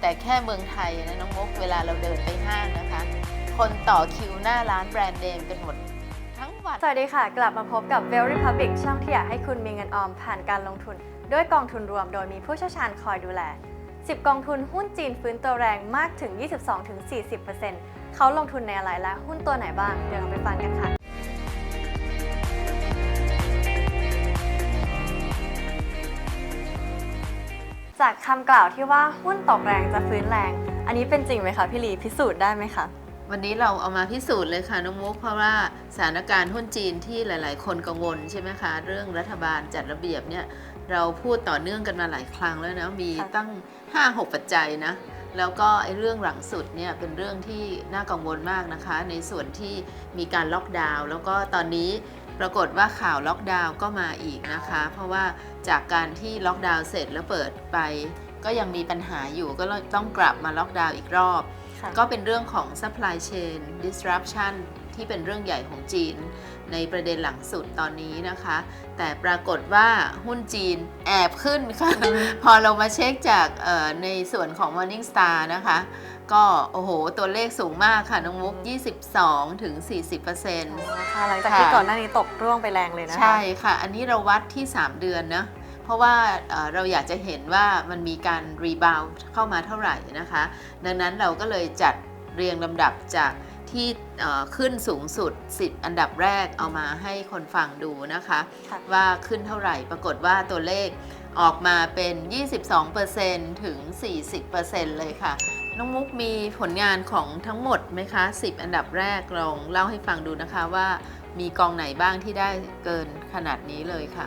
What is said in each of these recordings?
แต่แค่เมืองไทยนะน้องมกเวลาเราเดินไปห้างนะคะ คนต่อคิวหน้าร้านแบรนด์เนมกันหมดทั้งวัน สวัสดีค่ะ กลับมาพบกับ v e l Republic ช่องที่อยากให้คุณมีเงินออมผ่านการลงทุน ด้วยกองทุนรวมโดยมีผู้เชี่ยวชาญคอยดูแล 10 กองทุนหุ้นจีนฟื้นตัวแรงมากถึง 22-40%เขาลงทุนในอะไรและหุ้นตัวไหนบ้าง เดี๋ยวเราไปฟังกันค่ะ จากคำกล่าวที่ว่าหุ้นตกแรงจะฟื้นแรง อันนี้เป็นจริงไหมคะพี่ลีพิสูจน์ได้ไหมคะ วันนี้เราเอามาพิสูจน์เลยค่ะน้องมุกเพราะว่าสถานการณ์หุ้นจีนที่หลาย ๆ คนกังวลใช่ไหมคะ เรื่องรัฐบาลจัดระเบียบเนี่ยเราพูดต่อเนื่องกันมาหลายครั้งแล้วนะมีค่ะตั้ง 5-6 ปัจจัยนะ แล้วก็ไอ้เรื่องหลังสุดเนี่ยเป็นเรื่องที่น่ากังวลมากนะคะ ในส่วนที่มีการล็อกดาวน์แล้วก็ตอนนี้ปรากฏว่าข่าวล็อกดาวน์ก็มาอีกนะคะ เพราะว่าจากการที่ล็อกดาวน์เสร็จแล้วเปิดไป ก็ยังมีปัญหาอยู่ก็ต้องกลับมาล็อกดาวน์อีกรอบค่ะก็เป็นเรื่องของ supply chain disruption ที่เป็นเรื่องใหญ่ของจีนในประเด็นหลังสุดตอนนี้นะคะ แต่ปรากฏว่าหุ้นจีนแอบขึ้นค่ะ พอเรามาเช็คจากเอ่อในส่วนของ Morning Star นะคะ ก็โอ้โห ตัวเลขสูงมากค่ะ น้องมุก 22 ถึง 40%นะคะหลังจากที่ค่ะก่อนหน้านี้ตกร่วงไปแรงเลยนะคะ ใช่ค่ะ อันนี้เราวัดที่ 3 เดือนนะเพราะว่าเอ่อเราอยากจะเห็นว่ามันมีการรีบาวเข้ามาเท่าไหร่นะคะ ดังนั้นเราก็เลยจัดเรียงลำดับจาก ที่เอ่อขึ้นสูงสุด 10 อันดับแรกเอามาให้คนฟังดูนะคะค่ะว่าขึ้นเท่าไหร่ปรากฏว่าตัวเลขออกมาเป็น 22%ถึง 40%เลยค่ะ น้องมุกมีผลงานของทั้งหมดไหมคะ 10 อันดับแรกลองเล่าให้ฟังดูนะคะว่ามีกองไหนบ้างที่ได้เกินขนาดนี้เลยค่ะ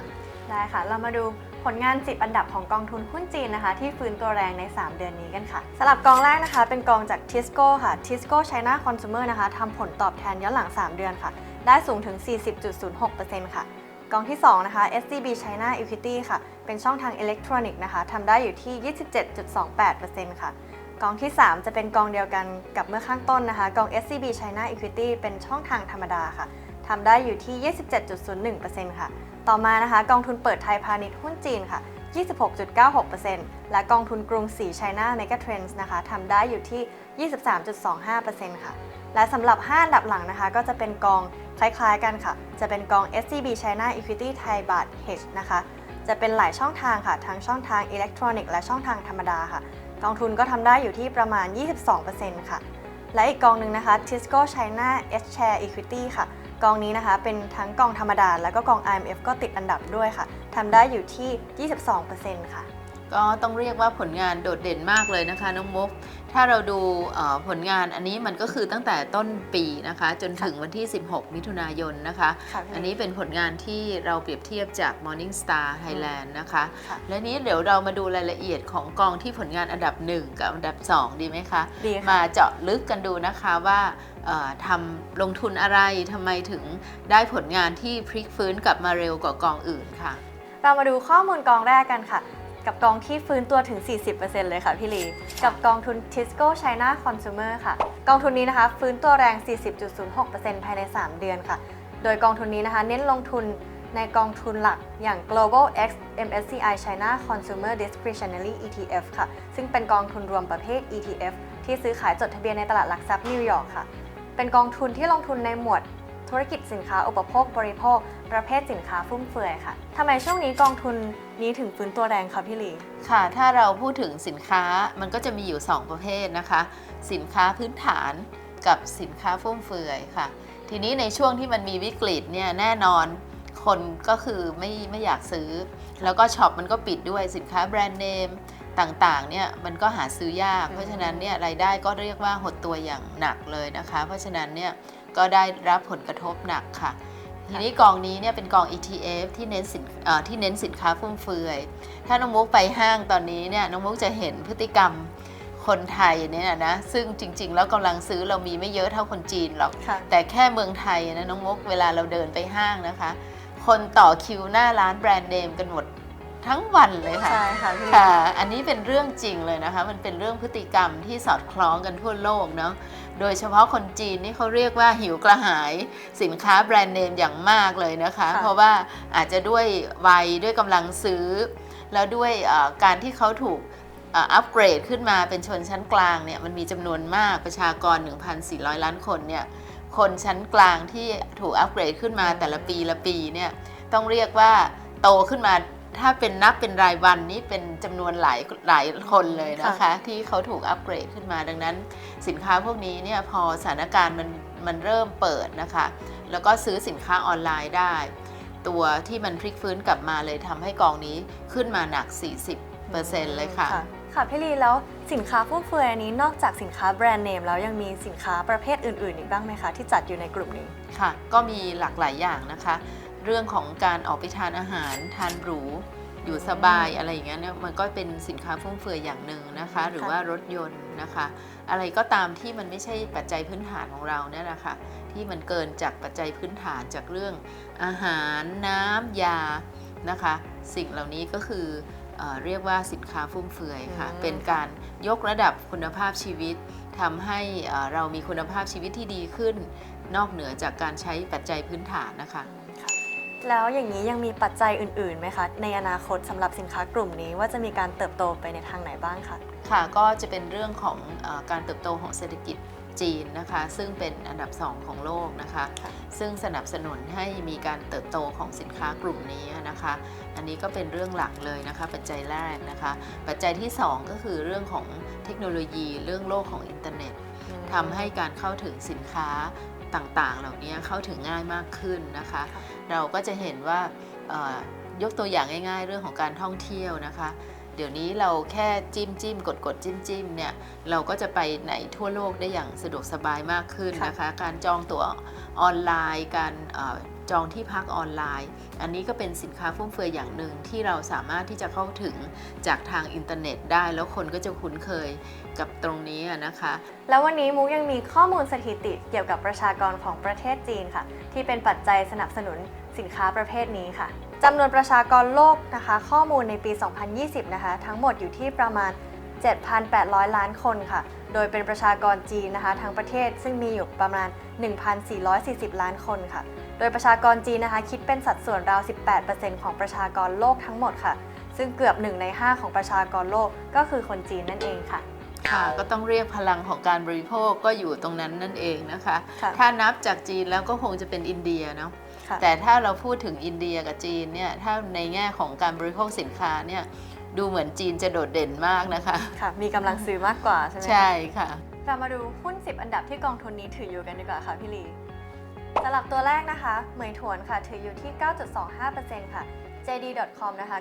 ได้ค่ะ เรามาดู ผลงาน10อันดับของกองทุนหุ้นจีนนะคะ ที่ฟื้นตัวแรงใน 3 เดือนนี้กันค่ะสำหรับกองแรกนะคะ เป็นกองจาก Tisco ค่ะ Tisco China Consumer นะคะทำผลตอบแทนย้อนหลัง 3 เดือนค่ะ ได้สูงถึง 40.06%ค่ะ กองที่ 2 นะคะ SCB China Equity ค่ะ เป็นช่องทางอิเล็กทรอนิกส์นะคะทำได้อยู่ที่ 27.28%ค่ะกองที่ 3 จะเป็นกองเดียวกันกับเมื่อข้างต้นนะคะ กอง SCB China Equity เป็นช่องทางธรรมดาค่ะทำได้อยู่ที่ 27.01%ค่ะ ต่อมานะคะกองทุนเปิดไทยพาณิชย์หุ้นจีนค่ะ 26.96%และกองทุนกรุงศรี China Mega Trends นะคะทำได้อยู่ที่ 23.25%ค่ะ และสำหรับ 5 อันดับหลังนะคะ ก็จะเป็นกองคล้ายๆกันค่ะ จะเป็นกอง SCB China Equity Thai Baht Hedge นะคะ จะเป็นหลายช่องทางค่ะ ทั้งช่องทางอิเล็กทรอนิกส์และช่องทางธรรมดาค่ะ กองทุนก็ทำได้อยู่ที่ประมาณ 22%ค่ะ และอีกกองหนึ่งนะคะ Tisco China S Share Equity ค่ะ กองนี้นะคะเป็นทั้งกองธรรมดา แล้วก็กอง IMF ก็ติดอันดับด้วยค่ะทำได้อยู่ที่ 22%ค่ะ ก็ต้องเรียกว่าผลงานโดดเด่นมากเลยนะคะน้องมุก ถ้าเราดูเอ่อผลงานอันนี้มันก็คือตั้งแต่ต้นปีนะคะ จนถึงวันที่ 16 มิถุนายนนะคะค่ะพี่อันนี้เป็นผลงานที่เราเปรียบเทียบจาก Morning Star Thailand นะคะค่ะและนี้เดี๋ยวเรามาดูรายละเอียดของกองที่ผลงานอันดับ 1 กับอันดับ 2 ดีไหมคะ ดีค่ะมาเจาะลึกกันดูนะคะว่าเอ่อ ทำลงทุนอะไรทำไมถึงได้ผลงานที่พลิกฟื้นกลับมาเร็วกว่ากองอื่นค่ะ เรามาดูข้อมูลกองแรกกันค่ะ กับกองที่ฟื้นตัวถึง 40%เลยค่ะพี่ลี กับกองทุน Tisco China Consumer ค่ะ กองทุนนี้นะคะ ฟื้นตัวแรง 40.06%ภายใน 3 เดือนค่ะ โดยกองทุนนี้นะคะ เน้นลงทุนในกองทุนหลักอย่าง Global X MSCI China Consumer Discretionary ETF ค่ะ ซึ่งเป็นกองทุนรวมประเภท ETF ที่ซื้อขายจดทะเบียนในตลาดหลักทรัพย์นิวยอร์กค่ะ เป็นกองทุนที่ลงทุนในหมวดธุรกิจสินค้าอุปโภคบริโภค ประเภทสินค้าฟุ่มเฟือยค่ะทำไมช่วงนี้กองทุนนี้ถึงฟื้นตัวแรงคะพี่ลี ค่ะ ถ้าเราพูดถึงสินค้ามันก็จะมีอยู่ 2 ประเภทนะคะ สินค้าพื้นฐานกับสินค้าฟุ่มเฟือยค่ะ ทีนี้ในช่วงที่มันมีวิกฤตเนี่ยแน่นอนคนก็คือไม่ไม่อยากซื้อ แล้วก็ช็อปมันก็ปิดด้วยสินค้าแบรนด์เนม ต่างๆเนี่ยมันก็หาซื้อยากอืมเพราะฉะนั้นเนี่ยรายได้ก็เรียกว่าหดตัวอย่างหนักเลยนะคะ เพราะฉะนั้นเนี่ยก็ได้รับผลกระทบหนักค่ะ ทีนี้กองนี้เนี่ยเป็นกอง ETF ที่เน้นสินเอ่อที่เน้นสินค้าฟุ่มเฟือย ถ้าน้องมุกไปห้างตอนนี้เนี่ยน้องมุกจะเห็นพฤติกรรมคนไทยเนี่ยนะซึ่งจริง ๆ แล้วกำลังซื้อเรามีไม่เยอะเท่าคนจีนหรอกค่ะแต่แค่เมืองไทยนะน้องมุกเวลาเราเดินไปห้างนะคะ คนต่อคิวหน้าร้านแบรนด์เนมกันหมด ทั้งวันเลยค่ะ ใช่ค่ะพี่ลีค่ะ อันนี้เป็นเรื่องจริงเลยนะคะ มันเป็นเรื่องพฤติกรรมที่สอดคล้องกันทั่วโลกเนาะ โดยเฉพาะคนจีนนี่เขาเรียกว่าหิวกระหายสินค้าแบรนด์เนมอย่างมากเลยนะคะ ค่ะ เพราะว่าอาจจะด้วยวัยด้วยกำลังซื้อ แล้วด้วยเอ่อการที่เขาถูกอ่าอัปเกรดขึ้นมาเป็นชนชั้นกลางเนี่ยมันมีจำนวนมากประชากร 1,400 ล้านคนเนี่ยคนชั้นกลางที่ถูกอัปเกรดขึ้นมาแต่ละปีละปีเนี่ยต้องเรียกว่าโตขึ้นมา ถ้าเป็นนับเป็นรายวันนี่เป็นจำนวนหลายหลายคนเลยนะคะ ที่เขาถูกอัปเกรดขึ้นมา ดังนั้นสินค้าพวกนี้เนี่ยพอสถานการณ์มันมันเริ่มเปิดนะคะ แล้วก็ซื้อสินค้าออนไลน์ได้ ตัวที่มันพลิกฟื้นกลับมาเลยทำให้กองนี้ขึ้นมาหนัก 40%เลยค่ะค่ะพี่ลีแล้วสินค้าฟุ่มเฟือยอันนี้นอกจากสินค้าแบรนด์เนมแล้วยังมีสินค้าประเภทอื่นๆ อีกบ้างไหมคะ ที่จัดอยู่ในกลุ่มนี้ค่ะ ก็มีหลากหลายอย่างนะคะ เรื่องของการออกไปทานอาหาร ทานหรู อยู่สบายอะไรอย่างเงี้ยเนี่ยมันก็เป็นสินค้าฟุ่มเฟือยอย่างหนึ่งนะคะ หรือว่ารถยนต์นะคะ อะไรก็ตามที่มันไม่ใช่ปัจจัยพื้นฐานของเราเนี่ยนะคะที่มันเกินจากปัจจัยพื้นฐานจากเรื่องอาหารน้ำยานะคะ สิ่งเหล่านี้ก็คือเออเรียกว่าสินค้าฟุ่มเฟือยค่ะอืมเป็นการยกระดับคุณภาพชีวิตทำให้เอ่อเรามีคุณภาพชีวิตที่ดีขึ้น นอกเหนือจากการใช้ปัจจัยพื้นฐานนะคะค่ะ แล้วอย่างนี้ยังมีปัจจัยอื่นๆไหมคะ ในอนาคตสำหรับสินค้ากลุ่มนี้ว่าจะมีการเติบโตไปในทางไหนบ้างคะค่ะก็จะเป็นเรื่องของเออการเติบโตของเศรษฐกิจจีนนะคะ ซึ่งเป็นอันดับ 2 ของโลกนะคะค่ะซึ่งสนับสนุนให้มีการเติบโตของสินค้ากลุ่มนี้นะคะ อันนี้ก็เป็นเรื่องหลักเลยนะคะ ปัจจัยแรกนะคะ ปัจจัยที่ 2 ก็คือเรื่องของเทคโนโลยีเรื่องโลกของอินเทอร์เน็ตทำให้การเข้าถึงสินค้า ต่างๆ เหล่านี้เข้าถึงง่ายมากขึ้นนะคะค่ะเราก็จะเห็นว่าเอ่อยกตัวอย่างง่าย ๆ เรื่องของการท่องเที่ยวนะคะ เดี๋ยวนี้เราแค่จิ้มจิ้มกดกดจิ้มจิ้มเนี่ยเราก็จะไปไหนทั่วโลกได้อย่างสะดวกสบายมากขึ้นนะคะ การจองตั๋วออนไลน์การเออ จองที่พักออนไลน์ อันนี้ก็เป็นสินค้าฟุ่มเฟือยอย่างหนึ่งที่เราสามารถที่จะเข้าถึงจากทางอินเทอร์เน็ตได้ แล้วคนก็จะคุ้นเคยกับตรงนี้นะคะ แล้ววันนี้มุกยังมีข้อมูลสถิติเกี่ยวกับประชากรของประเทศจีนค่ะ ที่เป็นปัจจัยสนับสนุนสินค้าประเภทนี้ค่ะจำนวนประชากรโลกนะคะ ข้อมูลในปี 2020 นะคะ ทั้งหมดอยู่ที่ประมาณ 7,800 ล้านคนค่ะ โดยเป็นประชากรจีนนะคะ ทั้งประเทศซึ่งมีอยู่ประมาณ 1,440 ล้านคนค่ะ โดยประชากรจีนนะคะคิดเป็นสัดส่วนราว 18%ของประชากรโลกทั้งหมดค่ะ ซึ่งเกือบ1ใน 5 ของประชากรโลกก็คือคนจีนนั่นเองค่ะค่ะก็ต้องเรียกพลังของการบริโภคก็อยู่ตรงนั้นนั่นเองนะคะค่ะถ้านับจากจีนแล้วก็คงจะเป็นอินเดียเนาะค่ะแต่ถ้าเราพูดถึงอินเดียกับจีนเนี่ยถ้าในแง่ของการบริโภคสินค้าเนี่ยดูเหมือนจีนจะโดดเด่นมากนะคะค่ะมีกำลังซื้อมากกว่าใช่ไหมคะใช่ค่ะเรามาดูหุ้น 10 อันดับที่กองทุนนี้ถืออยู่กันดีกว่าค่ะพี่ลี สำหรับตัวแรกนะคะเหมยถวนค่ะ ถืออยู่ที่ 9.25%ค่ะ JD.com นะคะ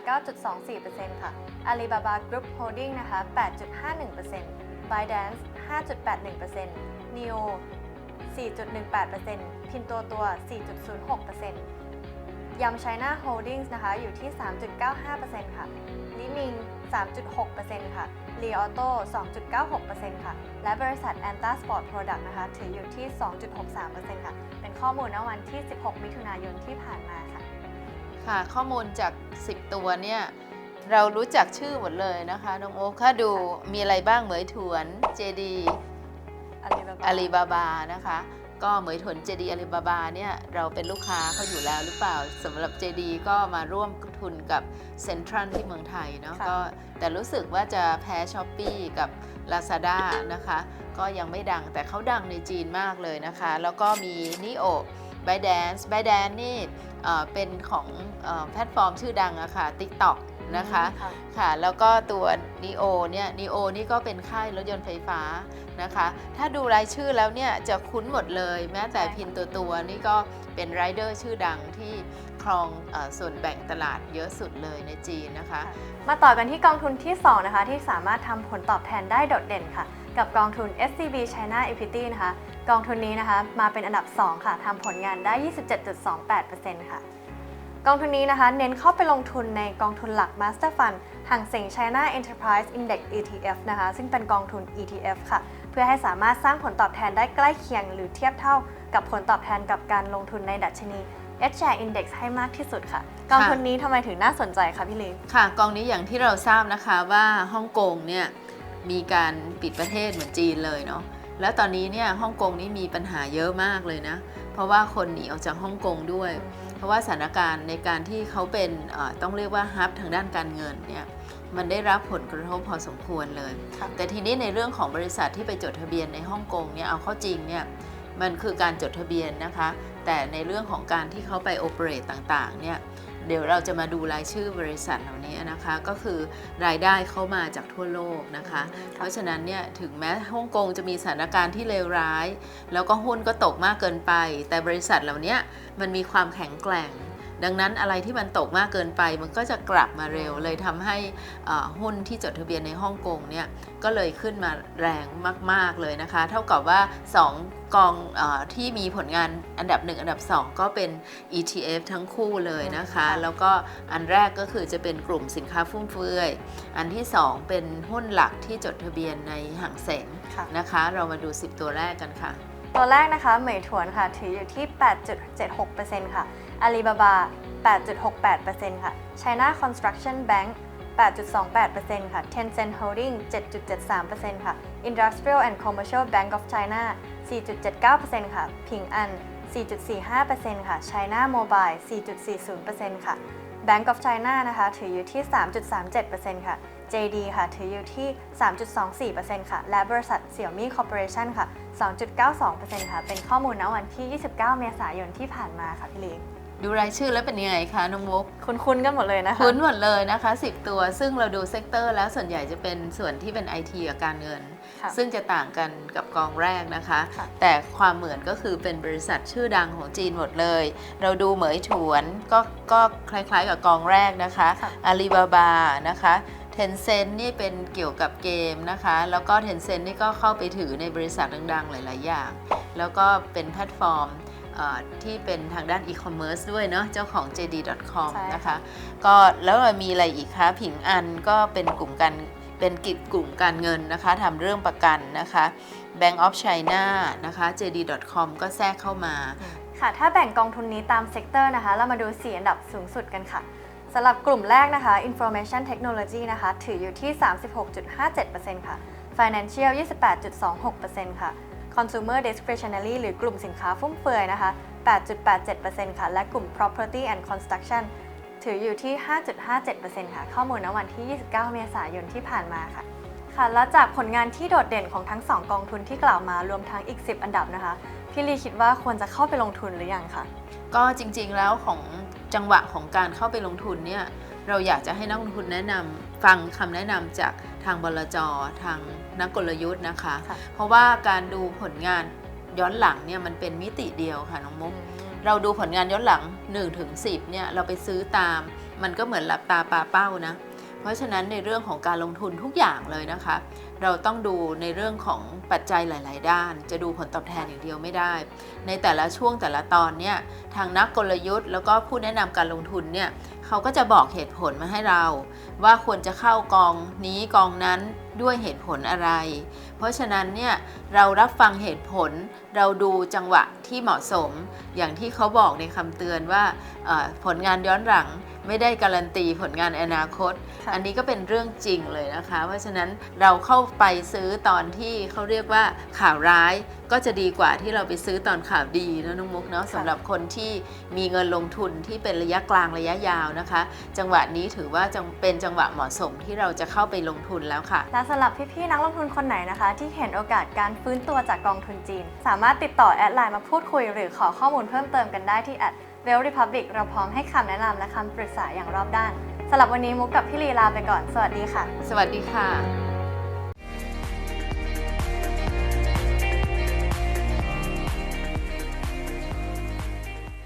9.24%ค่ะ Alibaba Group Holding นะคะ 8.51% ByteDance 5.81% Neo 4.18% Pinduoduo 4.06%ยำ China Holdings นะคะ อยู่ที่ 3.95%ค่ะ ลิมิง 3.6%ค่ะ ลีออโต้2.96%ค่ะ และบริษัท Anta Sport Product นะคะ ถืออยู่ที่ 2.63%ค่ะ เป็นข้อมูลณวันที่ 16 มิถุนายนที่ผ่านมาค่ะ ค่ะ ข้อมูลจาก 10 ตัวเนี่ย เรารู้จักชื่อหมดเลยนะคะ น้องโอ๊คถ้าดูมีอะไรบ้างเหมยถวน JD Alibaba อาลีบาบานะคะ ก็เหมยถวน JD อาลีบาบาเนี่ยเราเป็นลูกค้าเขาอยู่แล้วหรือเปล่าสำหรับ JD ก็มาร่วมทุนกับเซ็นทรัลที่เมืองไทยเนาะค่ะก็แต่รู้สึกว่าจะแพ้ s h อ p e e กับ Lazada นะคะ ก็ยังไม่ดังแต่เขาดังในจีนมากเลยนะคะ แล้วก็มี Nio b y d a n c e b y d a n c e นี่เอ่อเป็นของเอ่อแพลตฟอร์มชื่อดังอะค่ะ TikTok นะคะค่ะค่ะแล้วก็ตัว NEO เนี่ย NEO นี่ก็เป็นค่ายรถยนต์ไฟฟ้านะคะ ถ้าดูรายชื่อแล้วเนี่ยจะคุ้นหมดเลย แม้แต่ใช่ค่ะพินตัวตัวๆนี่ก็เป็นไรเดอร์ชื่อดังที่ครองเออส่วนแบ่งตลาดเยอะสุดเลยในจีนนะคะ มาต่อกันที่กองทุนที่ 2 นะคะ ที่สามารถทำผลตอบแทนได้โดดเด่นค่ะ กับกองทุน SCB China Equity นะคะ กองทุนนี้นะคะมาเป็นอันดับ 2 ค่ะทำผลงานได้ 27.28%ค่ะ กองทุนนี้นะคะ เน้นเข้าไปลงทุนในกองทุนหลัก Master Fund ห่างเสียง China Enterprise Index ETF นะคะ ซึ่งเป็นกองทุน ETF ค่ะ เพื่อให้สามารถสร้างผลตอบแทนได้ใกล้เคียง หรือเทียบเท่ากับผลตอบแทนกับการลงทุนในดัชนี H Share Index ให้มากที่สุดค่ะ กองทุนนี้ทำไมถึงน่าสนใจคะพี่ลีค่ะ กองนี้อย่างที่เราทราบนะคะว่าฮ่องกงเนี่ยมีการปิดประเทศเหมือนจีนเลยเนาะแล้วตอนนี้เนี่ยฮ่องกงนี่มีปัญหาเยอะมากเลยนะ เพราะว่าคนหนีออกจากฮ่องกงด้วย ราะว่าสถานการณ์ในการที่เขาเป็นเอ่อต้องเรียกว่าฮับทางด้านการเงินเนี่ยมันได้รับผลกระทบพอสมควรเลยค่ะแต่ทีนี้ในเรื่องของบริษัทที่ไปจดทะเบียนในฮ่องกงเนี่ยเอาเข้าจริงเนี่ย มันคือการจดทะเบียนนะคะ แต่ในเรื่องของการที่เขาไปโอเปเรตต่างๆเนี่ยเดี๋ยวเราจะมาดูรายชื่อบริษัทเหล่านี้นะคะ ก็คือรายได้เข้ามาจากทั่วโลกนะคะ เพราะฉะนั้นเนี่ยถึงแม้ฮ่องกงจะมีสถานการณ์ที่เลวร้าย แล้วก็หุ้นก็ตกมากเกินไป แต่บริษัทเหล่านี้มันมีความแข็งแกร่ง ดังนั้นอะไรที่มันตกมากเกินไปมันก็จะกลับมาเร็ว เลยทำให้เอ่อหุ้นที่จดทะเบียนในฮ่องกงเนี่ยก็เลยขึ้นมาแรงมาก ๆเลยนะคะ เท่ากับว่า 2 กองเออที่มีผลงานอันดับ 1 อันดับ 2 ก็เป็น ETF ทั้งคู่เลยนะคะค่ะแล้วก็อันแรกก็คือจะเป็นกลุ่มสินค้าฟุ่มเฟือย อันที่ 2 เป็นหุ้นหลักที่จดทะเบียนในห่างเสงค่ะนะคะ เรามาดู 10 ตัวแรกกันค่ะ ตัวแรกนะคะเหมยถวนค่ะถืออยู่ที่ 8.76%ค่ะ อาลีบาบา8.68%ค่ะ China Construction Bank 8.28%ค่ะ Tencent Holding 7.73%ค่ะ Industrial and Commercial Bank of China 4.79%ค่ะพิงอัน4.45%ค่ะ China Mobile 4.40%ค่ะ Bank of China นะคะ ถืออยู่ที่ 3.37%ค่ะ JD ค่ะ ถืออยู่ที่ 3.24%ค่ะ และบริษัท Xiaomi Corporation ค่ะ 2.92%ค่ะ เป็นข้อมูลณวันที่ 29 เมษายนที่ผ่านมาค่ะ พี่ลี ดูรายชื่อแล้วเป็นยังไงคะน้องมุก คุ้นๆกันหมดเลยนะคะ คุ้นหมดเลยนะคะ 10 ตัว ซึ่งเราดูเซกเตอร์แล้วส่วนใหญ่จะเป็นส่วนที่เป็น IT กับการเงิน ค่ะซึ่งจะต่างกันกับกองแรกนะคะ ค่ะ แต่ความเหมือนก็คือเป็นบริษัทชื่อดังของจีนหมดเลย เราดูเหมยถวนก็ก็คล้ายๆกับกองแรกนะคะค่ะ อาลีบาบานะคะเทนเซ็นนี่เป็นเกี่ยวกับเกมนะคะ แล้วก็เทนเซ็นนี่ก็เข้าไปถือในบริษัทดังๆ หลาย ๆ อย่าง แล้วก็เป็นแพลตฟอร์มเอ่อ ที่เป็นทางด้านอีคอมเมิร์ซด้วยเนาะเจ้าของ JD.com ใช่ค่ะนะคะก็แล้วมีอะไรอีกคะผิงอันก็เป็นกลุ่มการเป็นกิจกลุ่มการเงินนะคะทำเรื่องประกันนะคะ Bank of China นะคะ JD.com ก็แทรกเข้ามาค่ะถ้าแบ่งกองทุนนี้ตามเซกเตอร์นะคะ เรามาดู 4 อันดับสูงสุดกันค่ะสำหรับกลุ่มแรกนะคะ Information Technology นะคะ ถืออยู่ที่ 36.57%ค่ะ Financial 28.26%ค่ะ Consumer Discretionary หรือกลุ่มสินค้าฟุ่มเฟือยนะคะ 8.87%ค่ะ และกลุ่ม Property and Construction ถืออยู่ที่ 5.57%ค่ะ ข้อมูลณวันที่ 29 เมษายนที่ผ่านมาค่ะค่ะและจากผลงานที่โดดเด่นของทั้ง 2 กองทุนที่กล่าวมารวมทั้งอีก 10 อันดับนะคะ พี่ลีคิดว่าควรจะเข้าไปลงทุนหรือยังคะก็จริงๆแล้วของจังหวะของการเข้าไปลงทุนเนี่ย เราอยากจะให้นักลงทุนแนะนำฟังคำแนะนำจากทางบลจทางนักกลยุทธ์นะคะค่ะเพราะว่าการดูผลงานย้อนหลังเนี่ยมันเป็นมิติเดียวค่ะน้องมุกเราดูผลงานย้อนหลัง1ถึง10เนี่ยเราไปซื้อตาม มันก็เหมือนหลับตาปลาเป้านะ เพราะฉะนั้นในเรื่องของการลงทุนทุกอย่างเลยนะคะ เราต้องดูในเรื่องของปัจจัยหลาย ๆ ด้าน จะดูผลตอบแทนอย่างเดียวไม่ได้ ในแต่ละช่วงแต่ละตอนเนี่ยทางนักกลยุทธ์ แล้วก็ผู้แนะนำการลงทุนเนี่ยเขาก็จะบอกเหตุผลมาให้เรา ว่าควรจะเข้ากองนี้กองนั้น ด้วยเหตุผลอะไร เพราะฉะนั้นเนี่ยเรารับฟังเหตุผลเราดูจังหวะที่เหมาะสม อย่างที่เขาบอกในคำเตือนว่าเอ่อผลงานย้อนหลังไม่ได้การันตีผลงานอนาคตค่ะอันนี้ก็เป็นเรื่องจริงเลยนะคะ เพราะฉะนั้นเราเข้าไปซื้อตอนที่เขาเรียกว่าข่าวร้ายก็จะดีกว่าที่เราไปซื้อตอนข่าวดีนะน้องมุกเนาะสำหรับคนที่มีเงินลงทุนที่เป็นระยะกลางระยะยาวนะคะ จังหวะนี้ถือว่าจังเป็นจังหวะเหมาะสมที่เราจะเข้าไปลงทุนแล้วค่ะและสำหรับพี่ๆนักลงทุนคนไหนนะคะ ที่เห็นโอกาสการฟื้นตัวจากกองทุนจีน สามารถติดต่อแอดไลน์มาพูดคุย หรือขอข้อมูลเพิ่มเติมกันได้ที่แอดเวลริพับบิกเราพร้อมให้คำแนะนำและคำปรึกษาอย่างรอบด้านสำหรับวันนี้มุกกับพี่ลีลาไปก่อน สวัสดีค่ะ สวัสดีค่ะ